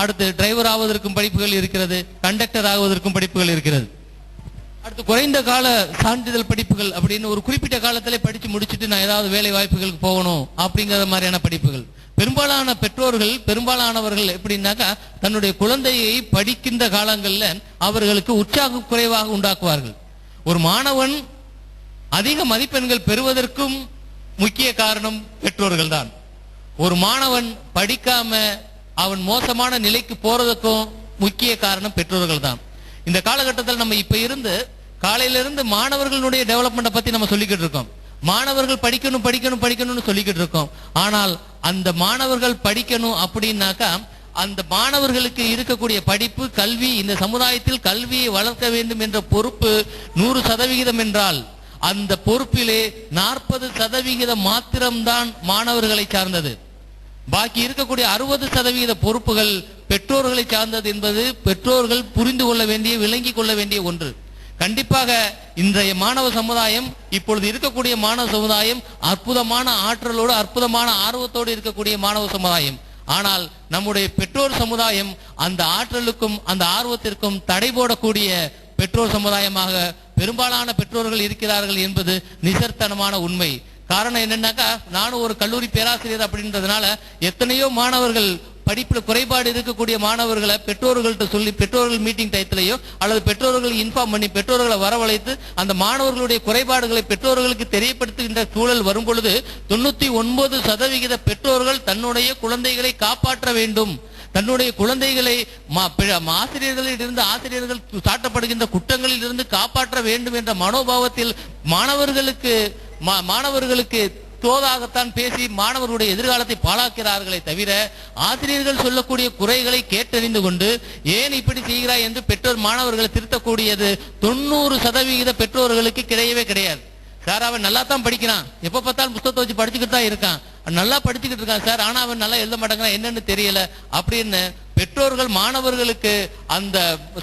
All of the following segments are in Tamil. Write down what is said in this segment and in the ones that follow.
அடுத்து டிரைவர் ஆவதற்கும் படிப்புகள் இருக்கிறது கண்டக்டர் ஆவதற்கும் படிப்புகள் இருக்கிறது. அடுத்து குறைந்த கால சான்றிதழ் படிப்புகள் அப்படின்னு ஒரு குறிப்பிட்ட காலத்திலே படிச்சு முடிச்சுட்டு நான் ஏதாவது வேலை வாய்ப்புகளுக்கு போகணும் அப்படிங்கிற மாதிரியான படிப்புகள். பெரும்பாலான பெற்றோர்கள் பெரும்பாலானவர்கள் எப்படின்னாக்கா தன்னுடைய குழந்தையை படிக்கின்ற காலங்களில் அவர்களுக்கு உற்சாக குறைவாக உண்டாக்குவார்கள். ஒரு மாணவன் அதிக மதிப்பெண்கள் பெறுவதற்கும் முக்கிய காரணம் பெற்றோர்கள் தான் ஒரு மாணவன் படிக்காம அவன் மோசமான நிலைக்கு போறதுக்கும் முக்கிய காரணம் பெற்றோர்கள் தான் இந்த காலகட்டத்தில் நம்ம இப்ப இருந்து காலையில இருந்து மாணவர்களுடைய டெவலப்மெண்ட்டை பத்தி நம்ம சொல்லிக்கிட்டு இருக்கோம். மாணவர்கள் படிக்கணும் படிக்கணும் படிக்கணும்னு சொல்லிக்கிட்டு இருக்கோம். ஆனால் அந்த மாணவர்கள் படிக்கணும் அப்படின்னாக்கா அந்த மாணவர்களுக்கு இருக்கக்கூடிய படிப்பு கல்வி இந்த சமுதாயத்தில் கல்வியை வளர்க்க வேண்டும் என்ற பொறுப்பு நூறு சதவிகிதம் என்றால் அந்த பொறுப்பிலே நாற்பது சதவிகிதம் மாத்திரம்தான் மாணவர்களை சார்ந்தது. பாக்கி இருக்கக்கூடிய அறுபது சதவீத பொறுப்புகள் பெற்றோர்களை சார்ந்தது என்பது பெற்றோர்கள் புரிந்து கொள்ள வேண்டிய விளங்கிக் கொள்ள வேண்டிய ஒன்று. கண்டிப்பாக இன்றைய மாணவ சமுதாயம் இப்பொழுது இருக்கக்கூடிய மாணவ சமுதாயம் அற்புதமான ஆற்றலோடு அற்புதமான ஆர்வத்தோடு இருக்கக்கூடிய மாணவ சமுதாயம். ஆனால் நம்முடைய பெற்றோர் சமுதாயம் அந்த ஆற்றலுக்கும் அந்த ஆர்வத்திற்கும் தடை போடக்கூடிய பெற்றோர் சமுதாயமாக பெரும்பாலான பெற்றோர்கள் இருக்கிறார்கள் என்பது நிசர்த்தனமான உண்மை. காரணம் என்னன்னாக்கா நானும் ஒரு கல்லூரி பேராசிரியர் அப்படின்றதுனால எத்தனையோ மாணவர்கள் படிப்புல குறைபாடு இருக்கக்கூடிய மாணவர்களை பெற்றோர்கள்ட்ட சொல்லி பெற்றோர்கள் மீட்டிங் டயத்திலேயோ அல்லது பெற்றோர்கள் இன்ஃபார்ம் பண்ணி பெற்றோர்களை வரவழைத்து அந்த மாணவர்களுடைய குறைபாடுகளை பெற்றோர்களுக்கு தெரியப்படுத்துகின்ற சூழல் வரும் பொழுது தொண்ணூத்தி ஒன்பது சதவிகித பெற்றோர்கள் தன்னுடைய குழந்தைகளை காப்பாற்ற வேண்டும். தன்னுடைய குழந்தைகளை மா- இருந்து ஆசிரியர்கள் சாட்டப்படுகின்ற குற்றங்களில் இருந்து காப்பாற்ற வேண்டும் என்ற மனோபாவத்தில் மாணவர்களுக்கு மாணவர்களுக்கு தோதாகத்தான் பேசி மாணவர்களுடைய எதிர்காலத்தை பாழாக்கிறார்களே தவிர ஆசிரியர்கள் சொல்லக்கூடிய குறைகளை கேட்டறிந்து கொண்டு ஏன் இப்படி செய்கிறாய் என்று பெற்றோர் மாணவர்களை திருத்தக்கூடியது தொண்ணூறு சதவிகித பெற்றோர்களுக்கு கிடையவே கிடையாது. சார் அவன் நல்லா தான் படிக்கிறான். எப்ப பார்த்தாலும் புத்தகத்தை வச்சு படிச்சுக்கிட்டு தான் இருக்கான். அவன் நல்லா படிச்சுக்கிட்டு இருக்கான் சார் ஆனா அவன் நல்லா எழுத மாட்டேங்கிறான். என்னன்னு தெரியல. அப்படின்னு பெற்றோர்கள் மாணவர்களுக்கு அந்த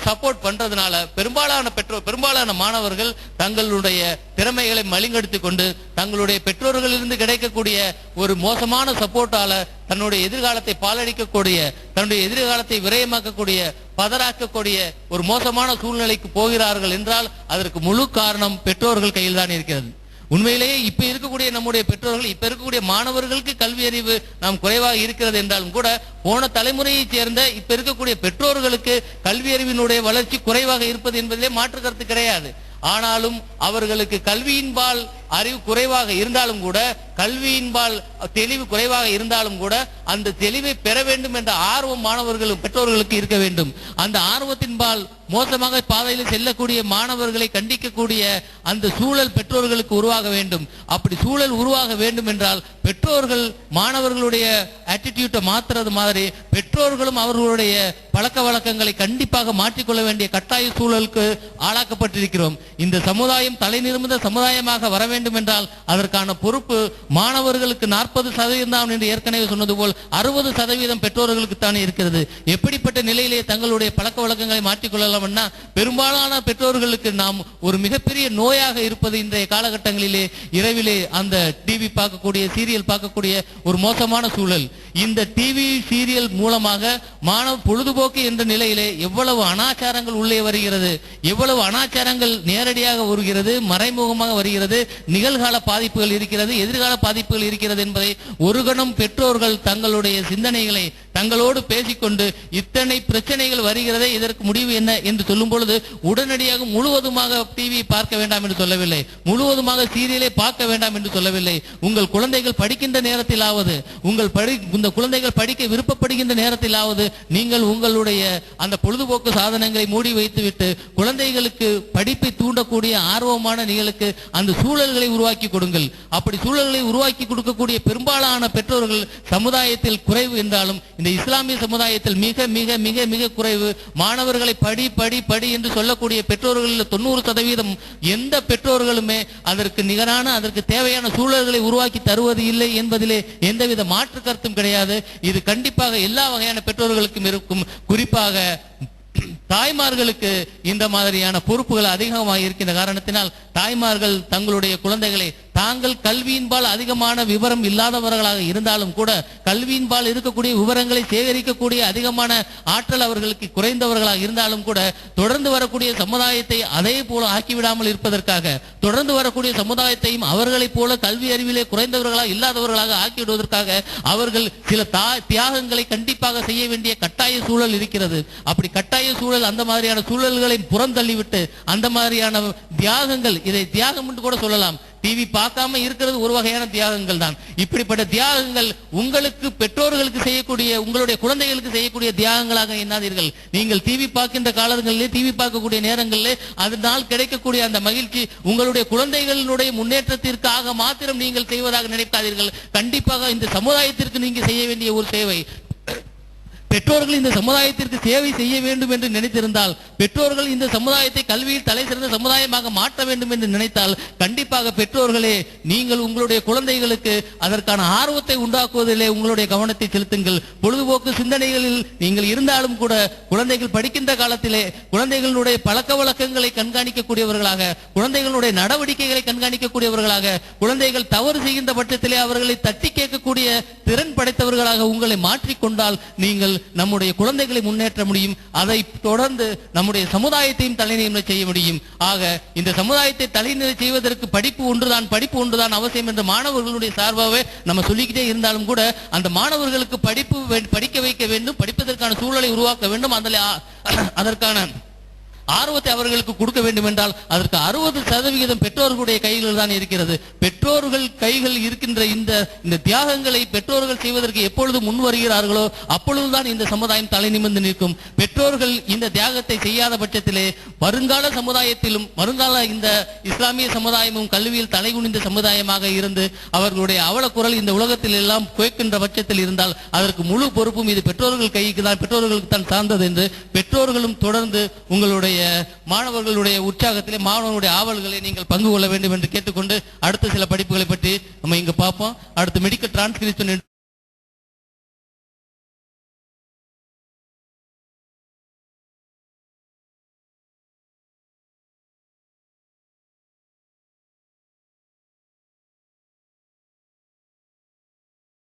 சப்போர்ட் பண்றதுனால பெரும்பாலான பெற்றோர் பெரும்பாலான மாணவர்கள் தங்களுடைய திறமைகளை மலிங்கடுத்தி கொண்டு தங்களுடைய பெற்றோர்களிலிருந்து கிடைக்கக்கூடிய ஒரு மோசமான சப்போர்ட்டால தன்னுடைய எதிர்காலத்தை பாலடிக்கக்கூடிய தன்னுடைய எதிர்காலத்தை விரயமாக்கக்கூடிய பதறாக்கக்கூடிய ஒரு மோசமான சூழ்நிலைக்கு போகிறார்கள் என்றால் அதற்கு முழு காரணம் பெற்றோர்கள் கையில் தான் இருக்கிறது. உண்மையிலேயே இப்ப இருக்கக்கூடிய நம்முடைய பெற்றோர்கள் இப்ப இருக்கக்கூடிய மாணவர்களுக்கு கல்வி அறிவு நாம் குறைவாக இருக்கிறது என்றாலும் கூட போன தலைமுறையைச் சேர்ந்த இப்ப இருக்கக்கூடிய பெற்றோர்களுக்கு கல்வி அறிவினுடைய வளர்ச்சி குறைவாக இருப்பது என்பதிலே மாற்று கருத்து கிடையாது. ஆனாலும் அவர்களுக்கு கல்வியின்பால் அறிவு குறைவாக இருந்தாலும் கூட கல்வியின்பால் தெளிவு குறைவாக இருந்தாலும் கூட அந்த தெளிவை பெற வேண்டும் என்ற ஆர்வம் மாணவர்கள் பெற்றோர்களுக்கு இருக்க வேண்டும். அந்த ஆர்வத்தின்பால் மோசமாக பாதையில் செல்லக்கூடிய மாணவர்களை கண்டிக்கக்கூடிய அந்த சூழல் பெற்றோர்களுக்கு உருவாக வேண்டும். அப்படி சூழல் உருவாக வேண்டும் என்றால் பெற்றோர்கள் மாணவர்களுடைய ஆட்டிடியூட்டை மாத்துறது மாதிரி பெற்றோர்களும் அவர்களுடைய பழக்க வழக்கங்களை கண்டிப்பாக மாற்றிக்கொள்ள வேண்டிய கட்டாய சூழலுக்கு ஆளாக்கப்பட்டிருக்கிறோம். இந்த சமுதாயம் தலை சமுதாயமாக வர வேண்டும் என்றால் அதற்கான பொறுப்பு மாணவர்களுக்கு நாற்பது சதவீதம் தான் என்று ஏற்கனவே சொன்னது போல் அறுபது சதவீதம் பெற்றோர்களுக்கு தானே இருக்கிறது. எப்படிப்பட்ட நிலையிலே தங்களுடைய பழக்க வழக்கங்களை மாற்றிக்கொள்ளலாம்னா பெரும்பாலான பெற்றோர்களுக்கு நாம் ஒரு மிகப்பெரிய நோயாக இருப்பது இன்றைய காலகட்டங்களிலே இரவிலே அந்த டிவி பார்க்கக்கூடிய சீரியல் பார்க்கக்கூடிய ஒரு மோசமான சூழல். இந்த டிவி சீரியல் மூலமாக மாணவ பொழுதுபோக்கு என்ற நிலையிலே எவ்வளவு அனாச்சாரங்கள் உள்ளே வருகிறது எவ்வளவு அனாச்சாரங்கள் நேரடியாக வருகிறது மறைமுகமாக வருகிறது நிகழ்கால பாதிப்புகள் இருக்கிறது எதிர்கால பாதிப்புகள் இருக்கிறது என்பதை ஒரு கணம் பெற்றோர்கள் தங்களுடைய சிந்தனைகளை தங்களோடு பேசிக்கொண்டு இத்தனை பிரச்சனைகள் வருகிறதே இதற்கு முடிவு என்ன என்று சொல்லும் பொழுது உடனடியாக முழுவதுமாக டிவி பார்க்க வேண்டாம் என்று சொல்லவில்லை. முழுவதுமாக சீரியலை பார்க்க வேண்டாம் என்று சொல்லவில்லை. உங்கள் குழந்தைகள் படிக்கின்ற நேரத்திலாவது உங்கள் படி இந்த குழந்தைகள் படிக்க விருப்பப்படுகின்ற நேரத்திலாவது நீங்கள் உங்களுடைய அந்த பொழுதுபோக்கு சாதனங்களை மூடி வைத்துவிட்டு குழந்தைகளுக்கு படிப்பை தூண்டக்கூடிய ஆர்வமான நிகழ்க்கு அந்த சூழல்களை உருவாக்கி கொடுங்கள். அப்படி சூழல்களை உருவாக்கி கொடுக்கக்கூடிய பெரும்பாலான பெற்றோர்கள் சமுதாயத்தில் குறைவு என்றாலும் இந்த இஸ்லாமிய சமுதாயத்தில் மிக மிக மிக மிக குறைவு. மாணவர்களை படி படி படி என்று சொல்லக்கூடிய பெற்றோர்களில் தொண்ணூறு சதவீதம் எந்த பெற்றோர்களுமே அதற்கு நிகரான அதற்கு தேவையான சூழல்களை உருவாக்கி தருவது இல்லை என்பதிலே எந்தவித மாற்று கருத்தும் கிடையாது. இது கண்டிப்பாக எல்லா வகையான பெற்றோர்களுக்கும் இருக்கும். குறிப்பாக தாய்மார்களுக்கு இந்த மாதிரியான பொறுப்புகள் அதிகமாக இருக்கின்ற காரணத்தினால் தாய்மார்கள் தங்களுடைய குழந்தைகளை தாங்கள் கல்வியின்பால் அதிகமான விவரம் இல்லாதவர்களாக இருந்தாலும் கூட கல்வியின்பால் இருக்கக்கூடிய விவரங்களை சேகரிக்கக்கூடிய அதிகமான ஆற்றல் அவர்களுக்கு குறைந்தவர்களாக இருந்தாலும் கூட தொடர்ந்து வரக்கூடிய சமுதாயத்தை அதே போல ஆக்கிவிடாமல் இருப்பதற்காக தொடர்ந்து வரக்கூடிய சமுதாயத்தையும் அவர்களைப் போல கல்வி அறிவிலே குறைந்தவர்களாக இல்லாதவர்களாக ஆக்கிவிடுவதற்காக அவர்கள் சில தா- தியாகங்களை கண்டிப்பாக செய்ய வேண்டிய கட்டாய சூழல் இருக்கிறது. அப்படி கட்டாய சூழல் அந்த மாதிரியான சூழல்களை புறந்தள்ளிவிட்டு அந்த மாதிரியான தியாகங்கள் இதை தியாகம் என்று கூட சொல்லலாம். டிவி பார்க்காம இருக்கிறது ஒரு வகையான தியாகங்கள் தான். இப்படிப்பட்ட தியாகங்கள் உங்களுக்கு பெற்றோர்களுக்கு செய்யக்கூடிய உங்களுடைய குழந்தைகளுக்கு செய்யக்கூடிய தியாகங்களாக எண்ணாதீர்கள். நீங்கள் டிவி பார்க்கின்ற காலங்களிலே டிவி பார்க்கக்கூடிய நேரங்களிலே அதனால் கிடைக்கக்கூடிய அந்த மகிழ்ச்சி உங்களுடைய குழந்தைகளுடைய முன்னேற்றத்திற்காக மாத்திரம் நீங்கள் செய்வதாக நினைக்காதீர்கள். கண்டிப்பாக இந்த சமுதாயத்திற்கு நீங்க செய்ய வேண்டிய ஒரு சேவை பெற்றோர்கள் இந்த சமுதாயத்திற்கு சேவை செய்ய வேண்டும் என்று நினைத்திருந்தால் பெற்றோர்கள் இந்த சமுதாயத்தை கல்வியில் தலை சிறந்த சமுதாயமாக மாற்ற வேண்டும் என்று நினைத்தால் கண்டிப்பாக பெற்றோர்களே நீங்கள் உங்களுடைய குழந்தைகளுக்கு அதற்கான ஆர்வத்தை உண்டாக்குவதிலே உங்களுடைய கவனத்தை செலுத்துங்கள். பொழுதுபோக்கு சிந்தனைகளில் நீங்கள் இருந்தாலும் கூட குழந்தைகள் படிக்கின்ற காலத்திலே குழந்தைகளுடைய பழக்க வழக்கங்களை கண்காணிக்கக்கூடியவர்களாக குழந்தைகளுடைய நடவடிக்கைகளை கண்காணிக்கக்கூடியவர்களாக குழந்தைகள் தவறு செய்கின்ற பட்சத்திலே அவர்களை தட்டி கேட்கக்கூடிய திறன் படைத்தவர்களாக உங்களை மாற்றிக்கொண்டால் நீங்கள் நம்முடைய குழந்தைகளை முன்னேற்ற முடியும். அதை தொடர்ந்து நம்முடைய சமுதாயத்தையும் தலைநிலை செய்ய முடியும். ஆக இந்த சமுதாயத்தை தலைநிலை செய்வதற்கு படிப்பு ஒன்றுதான். படிப்பு ஒன்றுதான் அவசியம் என்ற மாணவர்களுடைய சார்பாகவே நம்ம சொல்லிக்கிட்டே இருந்தாலும் கூட அந்த மாணவர்களுக்கு படிப்பு படிக்க வைக்க வேண்டும். படிப்பதற்கான சூழலை உருவாக்க வேண்டும். அதில் அதற்கான ஆர்வத்தை அவர்களுக்கு கொடுக்க வேண்டும் என்றால் அதற்கு அறுபது சதவிகிதம் பெற்றோர்களுடைய கைகளில் தான் இருக்கிறது. பெற்றோர்கள் கைகள் இருக்கின்ற இந்த இந்த தியாகங்களை பெற்றோர்கள் செய்வதற்கு எப்பொழுது முன் வருகிறார்களோ அப்பொழுதுதான் இந்த சமுதாயம் தலை நிமிர்ந்து நிற்கும். பெற்றோர்கள் இந்த தியாகத்தை செய்யாத பட்சத்திலே வருங்கால சமுதாயத்திலும் வருங்கால இந்த இஸ்லாமிய சமுதாயமும் கல்வியில் தலைகுனிந்த சமுதாயமாக இருந்து அவர்களுடைய அவல குரல் இந்த உலகத்தில் எல்லாம் குயக்கின்ற பட்சத்தில் இருந்தால் அதற்கு முழு பொறுப்பும் இது பெற்றோர்கள் கைக்கு தான் பெற்றோர்களுக்கு தான் சார்ந்தது என்று பெற்றோர்களும் தொடர்ந்து உங்களுடைய உங்களுடைய மாணவர்களுடைய உற்சாகத்திலே மாணவர்களுடைய ஆவல்களை நீங்கள் பங்கு கொள்ள வேண்டும் என்று கேட்டுக்கொண்டு அடுத்த சில படிப்புகளை பற்றி நம்ம இங்கு பார்ப்போம். அடுத்து மெடிக்கல் டிரான்ஸ்கிரிப்ஷன்